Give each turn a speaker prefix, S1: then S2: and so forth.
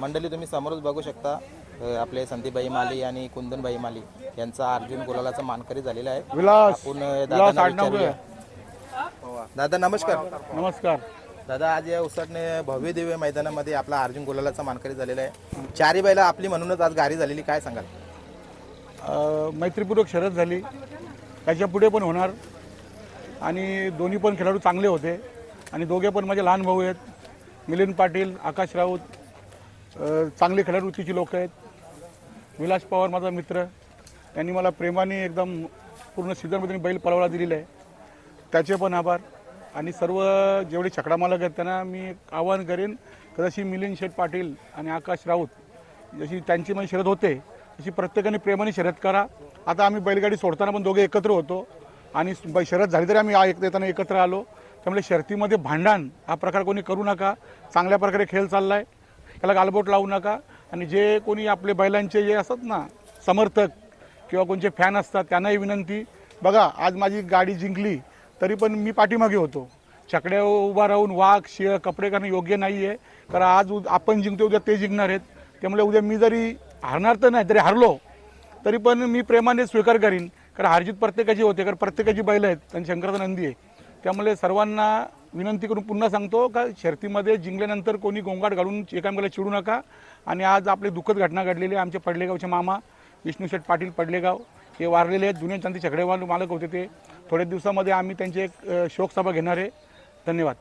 S1: मंडळी तुम्ही समोरच बघू शकता आपले संदीपबाई माली आणि कुंदनबाई माली यांचा अर्जुन गुलालाचा मानकरी झालेला आहे.
S2: विलास.
S1: आपण दादांना विचारूया. दादा नमस्कार.
S2: नमस्कार.
S1: दादा आज या उसाटने भव्य दिव्य मैदानामध्ये आपला अर्जुन गुलालाचा मानकरी झालेला आहे. चारी बैला आपली म्हणूनच आज गाडी झालेली काय सांगाल?
S2: अ, मैत्रीपूर्वक शरद झाली. त्याच्या पुढे पण होणार. आणि दोन्ही पण खेळाडू चांगले होते. आणि दोघे पण माझे लहान भाऊ आहेत. मिलिंद पाटील आकाश राऊत चांगले खेळाडू लोक आहेत. विलास पवार माझा मित्र. त्यांनी मला प्रेमाने एकदम पूर्ण सीझनमध्ये बैल पळवला दिलेला आहे. त्याचे पण आभार. आणि सर्व जेवढे छकडा मालक आहेत त्यांना मी एक आवाहन करेन की जशी मिलिंद शेठ पाटील आणि आकाश राऊत जशी त्यांची माझी शर्यत होते तशी प्रत्येकाने प्रेमाने शर्यत करा. आता आम्ही बैलगाडी सोडताना पण दोघे एकत्र होतो आणि बै- शर्यत झाली तरी आम्ही एक येताना एकत्र आलो. त्यामुळे शर्तीमध्ये भांडण हा प्रकार कोणी करू नका. चांगल्या प्रकारे खेळ चालला आहे त्याला गालबोट लावू नका. आणि जे कोणी आपले बैलांचे जे असतात ना समर्थक किंवा कोणचे फॅन असतात त्यांनाही विनंती. बघा आज माझी गाडी जिंकली तरी पण मी पाठीमागे होतो. छकड्या उभा राहून वाघ शिळ कपडे करणं योग्य नाही आहे कारण आज आपण जिंकतो उद्या ते जिंकणार आहेत. त्यामुळे उद्या मी जरी हारणार तर नाही तरी हरलो तरी पण मी प्रेमाने स्वीकार करीन. कारण हारजीत प्रत्येकाची होते कारण प्रत्येकाची बैल आहेत. आणि शंकराचा नंदी आहे. त्यामुळे सर्वांना विनंती करून पुन्हा सांगतो का शर्तीमध्ये जिंकल्यानंतर कोणी गोंगाट घालून एकामेकाला चिडू नका. आणि आज आपली दुःखद घटना घडलेली आहे. आमचे पडलेगावचे मामा विष्णूशेठ पाटील पडलेगाव हे वारलेले आहेत. जुने चांदी छकडेवाल मालक होते ते. थोड्या दिवसामध्ये आम्ही त्यांची एक शोकसभा घेणार आहे. धन्यवाद.